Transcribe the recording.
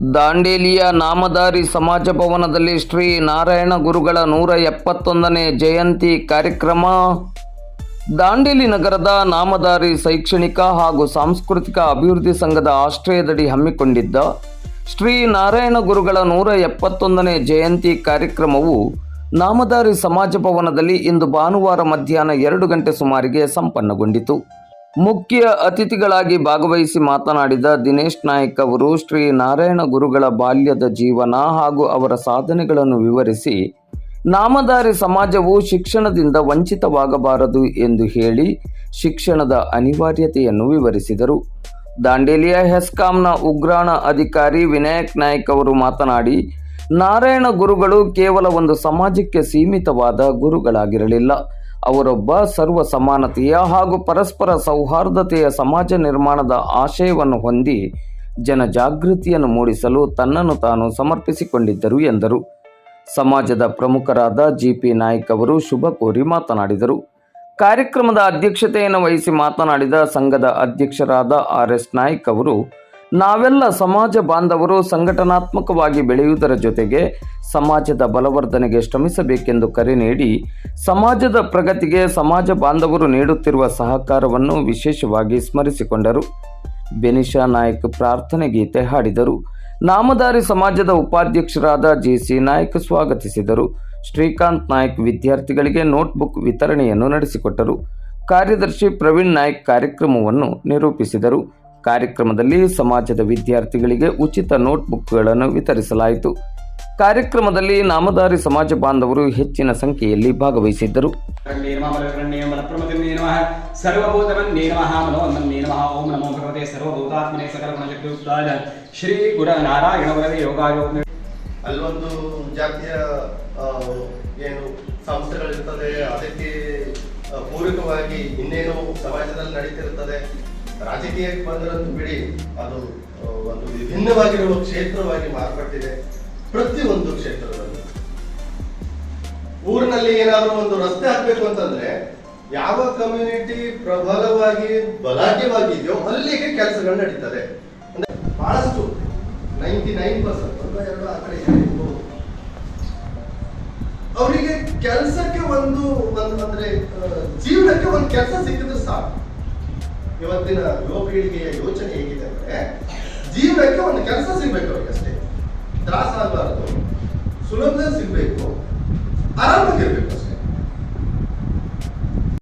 ದಾಂಡೇಲಿಯ ನಾಮಧಾರಿ ಸಮಾಜ ಭವನದಲ್ಲಿ ಶ್ರೀ ನಾರಾಯಣ ಗುರುಗಳ ನೂರ ಎಪ್ಪತ್ತೊಂದನೇ ಜಯಂತಿ ಕಾರ್ಯಕ್ರಮ. ದಾಂಡೇಲಿ ನಗರದ ನಾಮಧಾರಿ ಶೈಕ್ಷಣಿಕ ಹಾಗೂ ಸಾಂಸ್ಕೃತಿಕ ಅಭಿವೃದ್ಧಿ ಸಂಘದ ಆಶ್ರಯದಡಿ ಹಮ್ಮಿಕೊಂಡಿದ್ದ ಶ್ರೀ ನಾರಾಯಣ ಗುರುಗಳ ನೂರ ಎಪ್ಪತ್ತೊಂದನೇ ಜಯಂತಿ ಕಾರ್ಯಕ್ರಮವು ನಾಮಧಾರಿ ಸಮಾಜ ಭವನದಲ್ಲಿ ಇಂದು ಭಾನುವಾರ ಮಧ್ಯಾಹ್ನ ಎರಡು ಗಂಟೆ ಸುಮಾರಿಗೆ ಸಂಪನ್ನಗೊಂಡಿತು. ಮುಖ್ಯ ಅತಿಥಿಗಳಾಗಿ ಭಾಗವಹಿಸಿ ಮಾತನಾಡಿದ ದಿನೇಶ್ ನಾಯಕ್ ಅವರು, ಶ್ರೀ ನಾರಾಯಣ ಗುರುಗಳ ಬಾಲ್ಯದ ಜೀವನ ಹಾಗೂ ಅವರ ಸಾಧನೆಗಳನ್ನು ವಿವರಿಸಿ, ನಾಮಧಾರಿ ಸಮಾಜವು ಶಿಕ್ಷಣದಿಂದ ವಂಚಿತವಾಗಬಾರದು ಎಂದು ಹೇಳಿ ಶಿಕ್ಷಣದ ಅನಿವಾರ್ಯತೆಯನ್ನು ವಿವರಿಸಿದರು. ದಾಂಡೇಲಿಯ ಹೆಸ್ಕಾಂನ ಉಗ್ರಾಣ ಅಧಿಕಾರಿ ವಿನಾಯಕ್ ನಾಯಕ್ ಅವರು ಮಾತನಾಡಿ, ನಾರಾಯಣ ಗುರುಗಳು ಕೇವಲ ಒಂದು ಸಮಾಜಕ್ಕೆ ಸೀಮಿತವಾದ ಗುರುಗಳಾಗಿರಲಿಲ್ಲ. ಅವರೊಬ್ಬ ಸರ್ವ ಸಮಾನತೆಯ ಹಾಗೂ ಪರಸ್ಪರ ಸೌಹಾರ್ದತೆಯ ಸಮಾಜ ನಿರ್ಮಾಣದ ಆಶಯವನ್ನು ಹೊಂದಿ ಜನಜಾಗೃತಿಯನ್ನು ಮೂಡಿಸಲು ತನ್ನನ್ನು ತಾನು ಸಮರ್ಪಿಸಿಕೊಂಡಿದ್ದರು ಎಂದರು. ಸಮಾಜದ ಪ್ರಮುಖರಾದ ಜಿಪಿ ನಾಯ್ಕ್ ಅವರು ಶುಭ ಕೋರಿ ಮಾತನಾಡಿದರು. ಕಾರ್ಯಕ್ರಮದ ಅಧ್ಯಕ್ಷತೆಯನ್ನು ವಹಿಸಿ ಮಾತನಾಡಿದ ಸಂಘದ ಅಧ್ಯಕ್ಷರಾದ ಆರ್ ಎಸ್ ನಾಯ್ಕ್ ಅವರು ನಾವೆಲ್ಲ ಸಮಾಜ ಬಾಂಧವರು ಸಂಘಟನಾತ್ಮಕವಾಗಿ ಬೆಳೆಯುವುದರ ಜೊತೆಗೆ ಸಮಾಜದ ಬಲವರ್ಧನೆಗೆ ಶ್ರಮಿಸಬೇಕೆಂದು ಕರೆ ನೀಡಿ ಸಮಾಜದ ಪ್ರಗತಿಗೆ ಸಮಾಜ ಬಾಂಧವರು ನೀಡುತ್ತಿರುವ ಸಹಕಾರವನ್ನು ವಿಶೇಷವಾಗಿ ಸ್ಮರಿಸಿಕೊಂಡರು. ಬೆನಿಶಾ ನಾಯಕ್ ಪ್ರಾರ್ಥನೆ ಗೀತೆ ಹಾಡಿದರು. ನಾಮಧಾರಿ ಸಮಾಜದ ಉಪಾಧ್ಯಕ್ಷರಾದ ಜಿಸಿ ನಾಯಕ್ ಸ್ವಾಗತಿಸಿದರು. ಶ್ರೀಕಾಂತ್ ನಾಯಕ್ ವಿದ್ಯಾರ್ಥಿಗಳಿಗೆ ನೋಟ್ಬುಕ್ ವಿತರಣೆಯನ್ನು ನಡೆಸಿಕೊಟ್ಟರು. ಕಾರ್ಯದರ್ಶಿ ಪ್ರವೀಣ್ ನಾಯಕ್ ಕಾರ್ಯಕ್ರಮವನ್ನು ನಿರೂಪಿಸಿದರು. ಕಾರ್ಯಕ್ರಮದಲ್ಲಿ ಸಮಾಜದ ವಿದ್ಯಾರ್ಥಿಗಳಿಗೆ ಉಚಿತ ನೋಟ್ಬುಕ್ಗಳನ್ನು ವಿತರಿಸಲಾಯಿತು. ಕಾರ್ಯಕ್ರಮದಲ್ಲಿ ನಾಮಧಾರಿ ಸಮಾಜ ಬಾಂಧವರು ಹೆಚ್ಚಿನ ಸಂಖ್ಯೆಯಲ್ಲಿ ಭಾಗವಹಿಸಿದ್ದರು. ಶ್ರೀ ಗುಡ ನಾರಾಯಣವರೇ ಯೋಗಾಯೋಗ ಅಲ್ಲೊಂದು ಜಾತಿಯ ಏನು ಸಂಸ್ಥೆಗಳಿರ್ತದೆ ಅದಕ್ಕೆ ಪೂರಕವಾಗಿ ಇನ್ನೇನು ಸಮಾಜದಲ್ಲಿ ನಡೀತಿರ್ತದೆ ರಾಜಕೀಯಕ್ಕೆ ಬಂದ್ರಂತೂ ಬಿಡಿ, ಅದು ಒಂದು ವಿಭಿನ್ನವಾಗಿರುವ ಕ್ಷೇತ್ರವಾಗಿ ಮಾರ್ಪಟ್ಟಿದೆ. ಪ್ರತಿಯೊಂದು ಕ್ಷೇತ್ರದಲ್ಲಿ. ಊರಿನಲ್ಲಿ ಏನಾದರೂ ಒಂದು ರಸ್ತೆ ಹಾಕ್ಬೇಕು ಅಂತಂದ್ರೆ, ಯಾವ ಕಮ್ಯುನಿಟಿ ಪ್ರಬಲವಾಗಿ, ಬಲಾಢ್ಯವಾಗಿದೆಯೋ ಅಲ್ಲಿಗೆ ಕೆಲಸಗಳು ನಡೀತದೆ. ಅಂದ್ರೆ ಬಹಳಷ್ಟು, ನೈಂಟಿ ನೈನ್ ಪರ್ಸೆಂಟ್ ಒಂದು ಎರಡು ಆ ಕಡೆ ಅವರಿಗೆ ಕೆಲಸಕ್ಕೆ ಒಂದು ಒಂದು ಅಂದ್ರೆ ಜೀವನಕ್ಕೆ ಒಂದು ಕೆಲಸ ಸಿಕ್ಕಿದ್ರೆ ಸಾಕು ಇವತ್ತಿನ ಯುವ ಯೋಚನೆ ಹೇಗಿದೆ ಅಂದ್ರೆ, ಜೀವನಕ್ಕೆ ಒಂದು ಕೆಲಸ ಸಿಗ್ಬೇಕು ಅವ್ರಿಗೆ ಅಷ್ಟೇ. ತ್ರಾಸ ಆಗಬಾರದು. ಸುಲಭ ಸಿಗ್ಬೇಕು. ಅಷ್ಟೇ